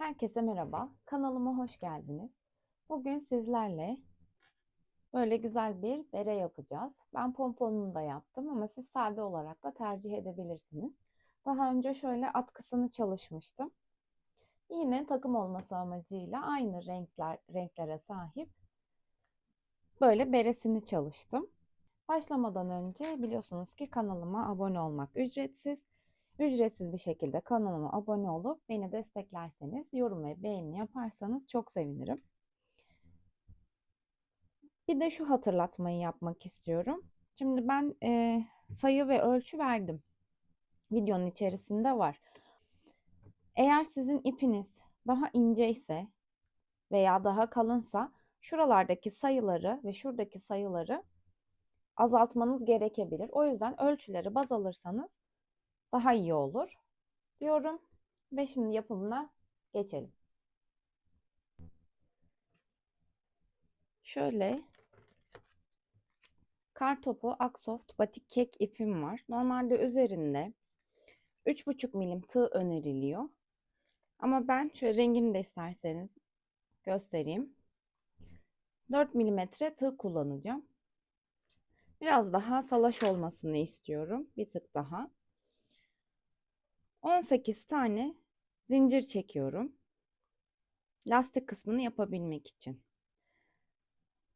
Herkese merhaba. Kanalıma hoş geldiniz. Bugün sizlerle böyle güzel bir bere yapacağız. Ben pomponunu da yaptım ama siz sade olarak da tercih edebilirsiniz. Daha önce şöyle atkısını çalışmıştım. Yine takım olması amacıyla aynı renkler renklere sahip böyle beresini çalıştım. Başlamadan önce biliyorsunuz ki kanalıma abone olmak ücretsiz. Ücretsiz bir şekilde kanalıma abone olup beni desteklerseniz, yorum ve beğeni yaparsanız çok sevinirim. Bir de şu hatırlatmayı yapmak istiyorum. Şimdi ben e, sayı ve ölçü verdim. Videonun içerisinde var. Eğer sizin ipiniz daha ince ise veya daha kalınsa şuralardaki sayıları ve şuradaki sayıları azaltmanız gerekebilir. O yüzden ölçüleri baz alırsanız daha iyi olur diyorum. Ve şimdi yapımına geçelim. Şöyle kartopu Aksoft batik kek ipim var. Normalde üzerinde 3,5 milim tığ öneriliyor. Ama ben şöyle rengini de isterseniz göstereyim. 4 milimetre tığ kullanacağım. Biraz daha salaş olmasını istiyorum. Bir tık daha. 18 tane zincir çekiyorum. Lastik kısmını yapabilmek için.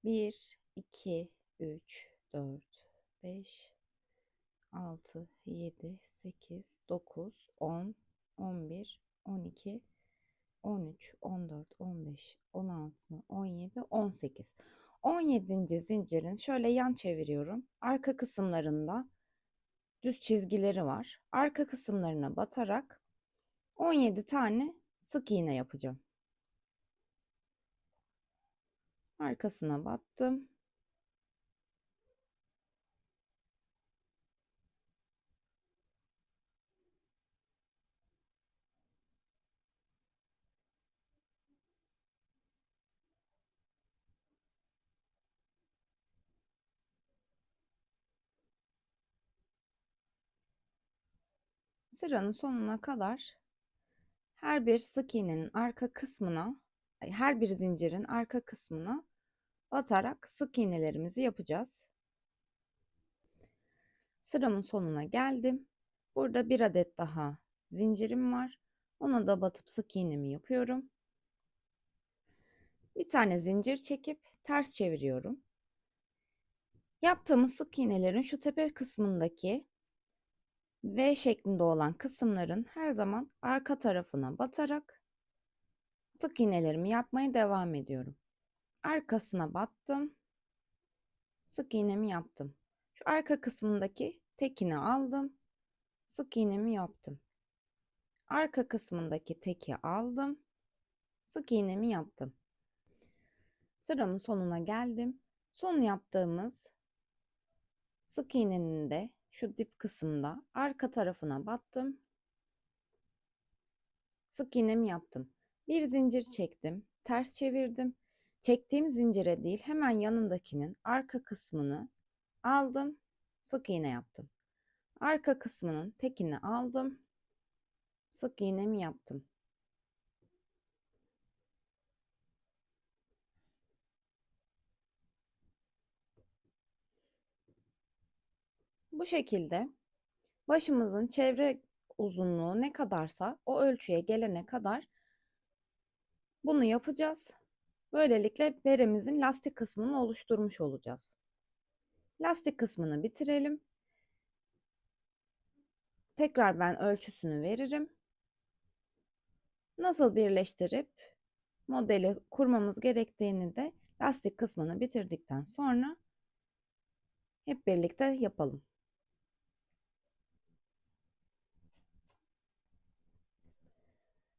1, 2, 3, 4, 5, 6, 7, 8, 9, 10, 11, 12, 13, 14, 15, 16, 17, 18. 17. zincirin şöyle yan çeviriyorum. Arka kısımlarında düz çizgileri var. Arka kısımlarına batarak 17 tane sık iğne yapacağım. Arkasına battım. Sıranın sonuna kadar her bir sık iğnenin arka kısmına, her bir zincirin arka kısmına batarak sık iğnelerimizi yapacağız. Sıramın sonuna geldim. Burada bir adet daha zincirim var. Ona da batıp sık iğnemi yapıyorum. Bir tane zincir çekip ters çeviriyorum. Yaptığımız sık iğnelerin şu tepe kısmındaki V şeklinde olan kısımların her zaman arka tarafına batarak sık iğnelerimi yapmaya devam ediyorum. Arkasına battım. Sık iğnemi yaptım. Şu arka kısmındaki tekini aldım. Sık iğnemi yaptım. Arka kısmındaki teki aldım. Sık iğnemi yaptım. Sıramın sonuna geldim. Son yaptığımız sık iğnenin de şu dip kısımda arka tarafına battım. Sık iğnemi yaptım. Bir zincir çektim, ters çevirdim. Çektiğim zincire değil, hemen yanındakinin arka kısmını aldım, sık iğne yaptım. Arka kısmının tekini aldım, sık iğnemi yaptım. Bu şekilde başımızın çevre uzunluğu ne kadarsa o ölçüye gelene kadar bunu yapacağız. Böylelikle beremizin lastik kısmını oluşturmuş olacağız. Lastik kısmını bitirelim. Tekrar ben ölçüsünü veririm. Nasıl birleştirip modeli kurmamız gerektiğini de lastik kısmını bitirdikten sonra hep birlikte yapalım.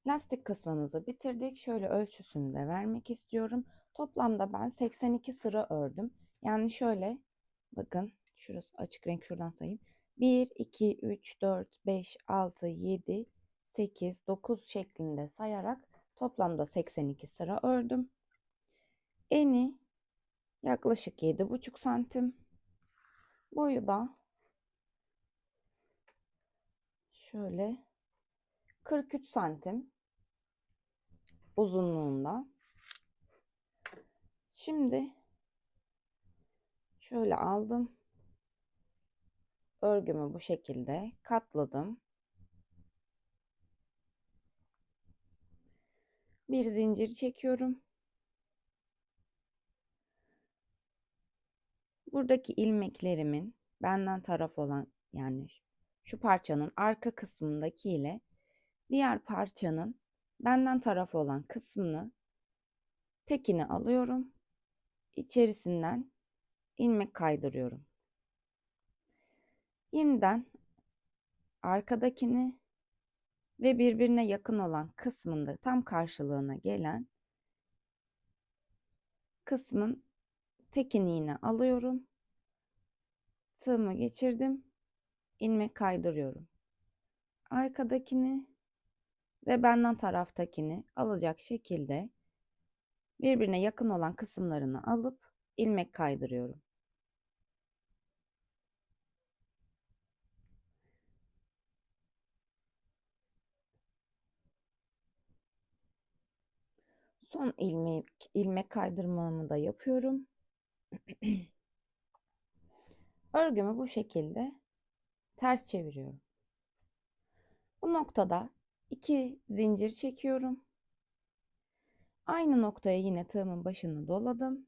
Lastik kısmımızı bitirdik. Şöyle ölçüsünü de vermek istiyorum. Toplamda ben 82 sıra ördüm. Yani şöyle bakın şurası açık renk şuradan sayayım. 1, 2, 3, 4, 5, 6, 7, 8, 9 şeklinde sayarak toplamda 82 sıra ördüm. Eni yaklaşık 7,5 santim. Boyu da şöyle 43 santim. Uzunluğunda. Şimdi şöyle aldım. Örgümü bu şekilde katladım. Bir zincir çekiyorum. Buradaki ilmeklerimin benden taraf olan yani şu parçanın arka kısmındaki ile diğer parçanın benden taraf olan kısmını tekini alıyorum. İçerisinden ilmek kaydırıyorum. Yeniden arkadakini ve birbirine yakın olan kısmında tam karşılığına gelen kısmın tekini yine alıyorum. Tığımı geçirdim. ilmek kaydırıyorum. Arkadakini ve benden taraftakini alacak şekilde birbirine yakın olan kısımlarını alıp ilmek kaydırıyorum. Son ilmek ilmek kaydırmamı da yapıyorum. Örgümü bu şekilde ters çeviriyorum. Bu noktada iki zincir çekiyorum. Aynı noktaya yine tığımın başını doladım.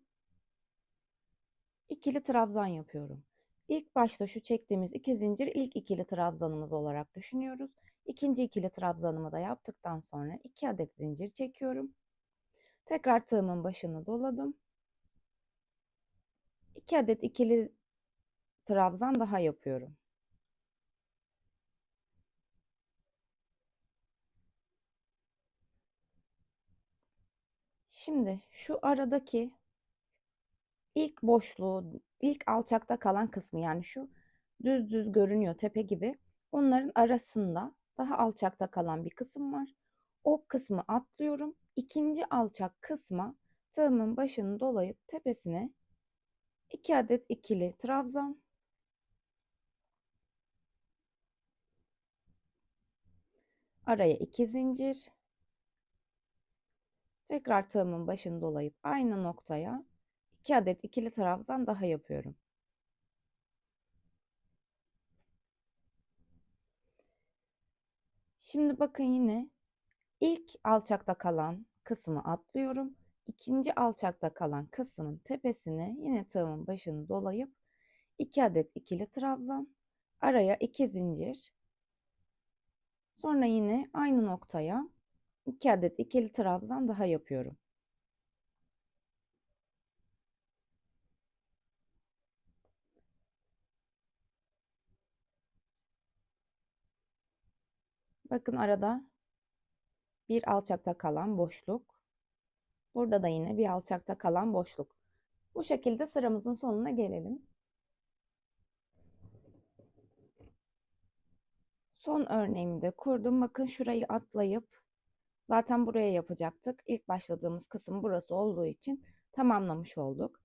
İkili trabzan yapıyorum. İlk başta şu çektiğimiz iki zincir ilk ikili trabzanımız olarak düşünüyoruz. İkinci ikili trabzanımı da yaptıktan sonra iki adet zincir çekiyorum. Tekrar tığımın başını doladım. 2 adet ikili trabzan daha yapıyorum. Şimdi şu aradaki ilk boşluğu, ilk alçakta kalan kısmı yani şu düz düz görünüyor tepe gibi. Onların arasında daha alçakta kalan bir kısım var. O kısmı atlıyorum. İkinci alçak kısma tığımın başını dolayıp tepesine 2 adet ikili trabzan araya 2 zincir tekrar tığımın başını dolayıp aynı noktaya 2 adet ikili trabzan daha yapıyorum. Şimdi bakın yine ilk alçakta kalan kısmı atlıyorum ikinci alçakta kalan kısmın tepesine yine tığımın başını dolayıp 2 adet ikili trabzan, araya 2 zincir. Sonra yine aynı noktaya 2 adet ikili trabzan daha yapıyorum. Bakın arada bir alçakta kalan boşluk. Burada da yine bir alçakta kalan boşluk. Bu şekilde sıramızın sonuna gelelim. Son örneğimi de kurdum. Bakın şurayı atlayıp zaten buraya yapacaktık. İlk başladığımız kısım burası olduğu için tamamlamış olduk.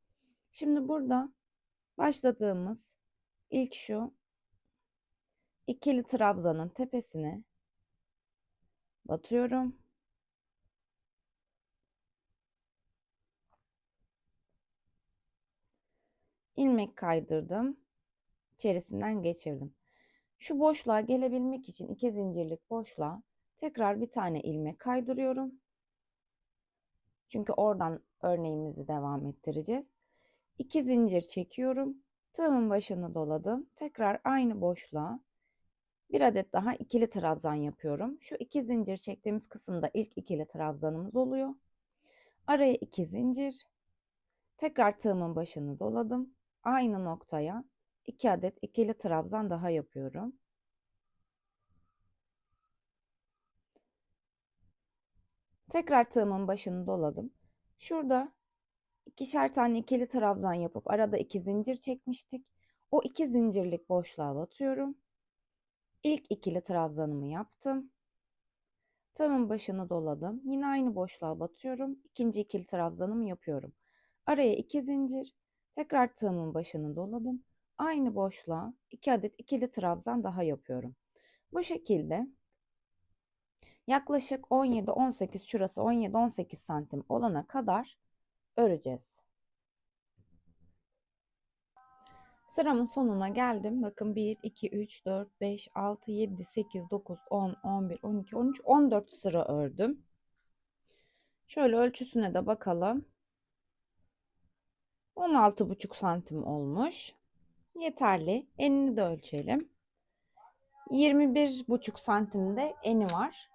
Şimdi burada başladığımız ilk şu ikili trabzanın tepesine batıyorum. ilmek kaydırdım. İçerisinden geçirdim. Şu boşluğa gelebilmek için iki zincirlik boşluğa tekrar bir tane ilmek kaydırıyorum. Çünkü oradan örneğimizi devam ettireceğiz. İki zincir çekiyorum. Tığımın başını doladım. Tekrar aynı boşluğa bir adet daha ikili trabzan yapıyorum. Şu iki zincir çektiğimiz kısımda ilk ikili trabzanımız oluyor. Araya iki zincir. Tekrar tığımın başını doladım aynı noktaya 2 adet ikili trabzan daha yapıyorum. Tekrar tığımın başını doladım. Şurada ikişer tane ikili trabzan yapıp arada iki zincir çekmiştik. O iki zincirlik boşluğa batıyorum. İlk ikili trabzanımı yaptım. Tığımın başını doladım. Yine aynı boşluğa batıyorum. İkinci ikili trabzanımı yapıyorum. Araya iki zincir. Tekrar tığımın başını doladım. Aynı boşluğa 2 adet ikili trabzan daha yapıyorum. Bu şekilde yaklaşık 17-18 şurası 17-18 santim olana kadar öreceğiz. Sıramın sonuna geldim. Bakın 1, 2, 3, 4, 5, 6, 7, 8, 9, 10, 11, 12, 13, 14 sıra ördüm. Şöyle ölçüsüne de bakalım. 16,5 santim olmuş. Yeterli. Enini de ölçelim. 21,5 santimde eni var.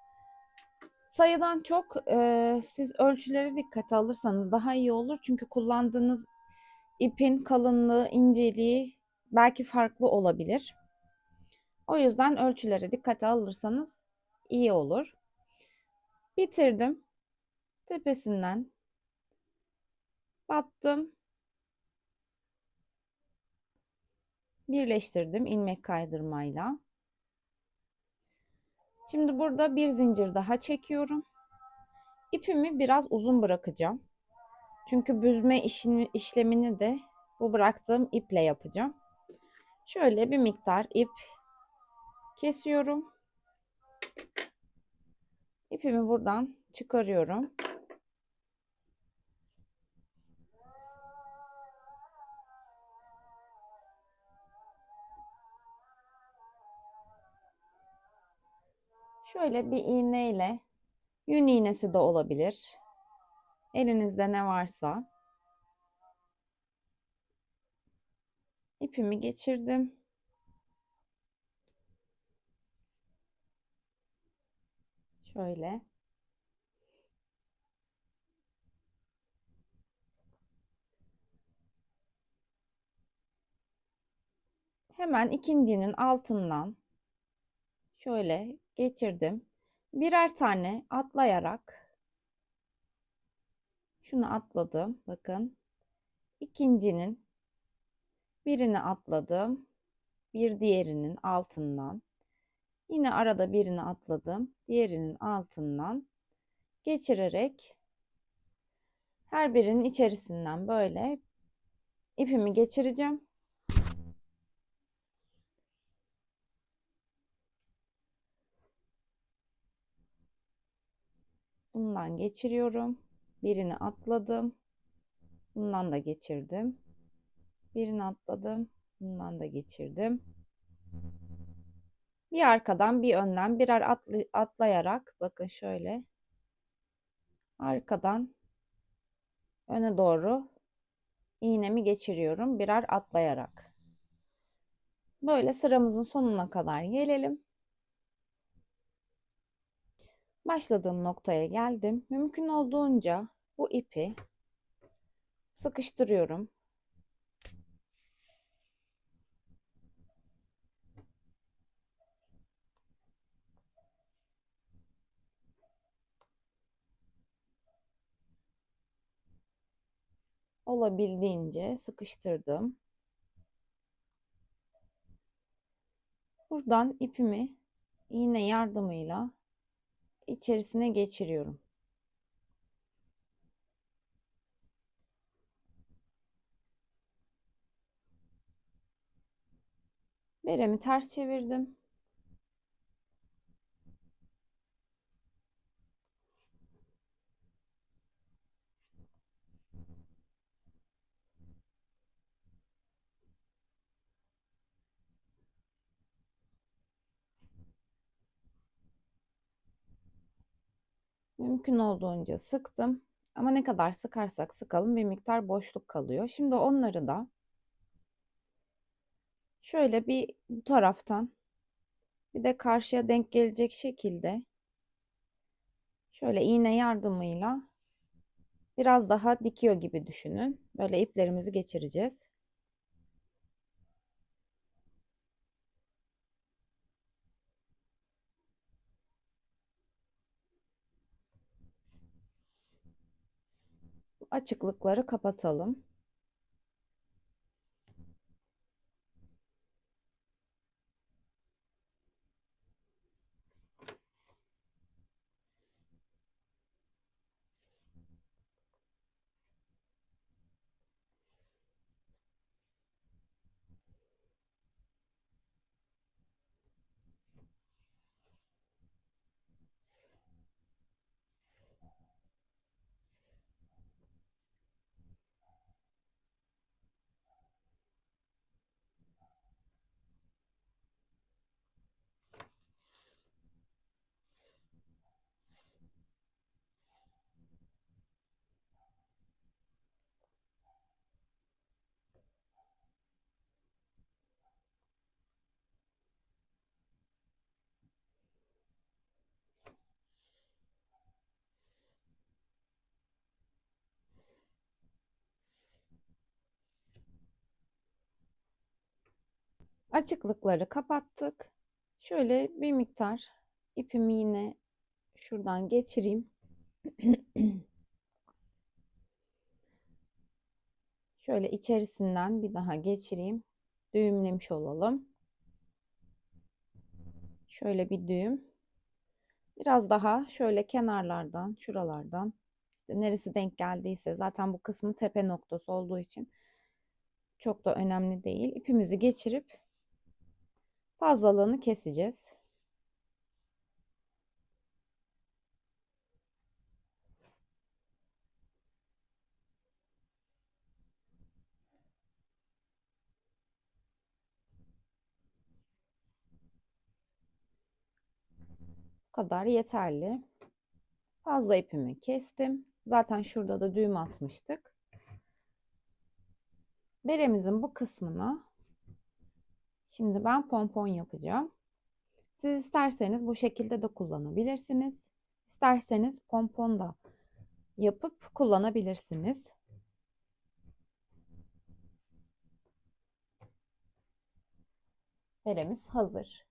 Sayıdan çok e, siz ölçüleri dikkate alırsanız daha iyi olur. Çünkü kullandığınız ipin kalınlığı, inceliği belki farklı olabilir. O yüzden ölçüleri dikkate alırsanız iyi olur. Bitirdim. Tepesinden battım. Birleştirdim ilmek kaydırmayla. Şimdi burada bir zincir daha çekiyorum. İpimi biraz uzun bırakacağım. Çünkü büzme işini, işlemini de bu bıraktığım iple yapacağım. Şöyle bir miktar ip kesiyorum. İpimi buradan çıkarıyorum. Şöyle bir iğneyle yün iğnesi de olabilir. Elinizde ne varsa ipimi geçirdim. Şöyle. Hemen ikincinin altından şöyle geçirdim. Birer tane atlayarak şunu atladım. Bakın. İkincinin birini atladım. Bir diğerinin altından. Yine arada birini atladım. Diğerinin altından geçirerek her birinin içerisinden böyle ipimi geçireceğim. Bundan geçiriyorum. Birini atladım. Bundan da geçirdim. Birini atladım. Bundan da geçirdim. Bir arkadan bir önden birer atlı, atlayarak bakın şöyle arkadan öne doğru iğnemi geçiriyorum birer atlayarak. Böyle sıramızın sonuna kadar gelelim. Başladığım noktaya geldim. Mümkün olduğunca bu ipi sıkıştırıyorum. olabildiğince sıkıştırdım. Buradan ipimi iğne yardımıyla içerisine geçiriyorum. Beremi ters çevirdim. Mümkün olduğunca sıktım. Ama ne kadar sıkarsak sıkalım bir miktar boşluk kalıyor. Şimdi onları da şöyle bir bu taraftan bir de karşıya denk gelecek şekilde şöyle iğne yardımıyla biraz daha dikiyor gibi düşünün. Böyle iplerimizi geçireceğiz. Açıklıkları kapatalım. Açıklıkları kapattık. Şöyle bir miktar ipimi yine şuradan geçireyim. Şöyle içerisinden bir daha geçireyim. Düğümlemiş olalım. Şöyle bir düğüm. Biraz daha şöyle kenarlardan, şuralardan işte neresi denk geldiyse zaten bu kısmı tepe noktası olduğu için çok da önemli değil. İpimizi geçirip fazlalığını keseceğiz. Kadar yeterli. Fazla ipimi kestim. Zaten şurada da düğüm atmıştık. Beremizin bu kısmına şimdi ben pompon yapacağım. Siz isterseniz bu şekilde de kullanabilirsiniz. İsterseniz pompon da yapıp kullanabilirsiniz. Beremiz hazır.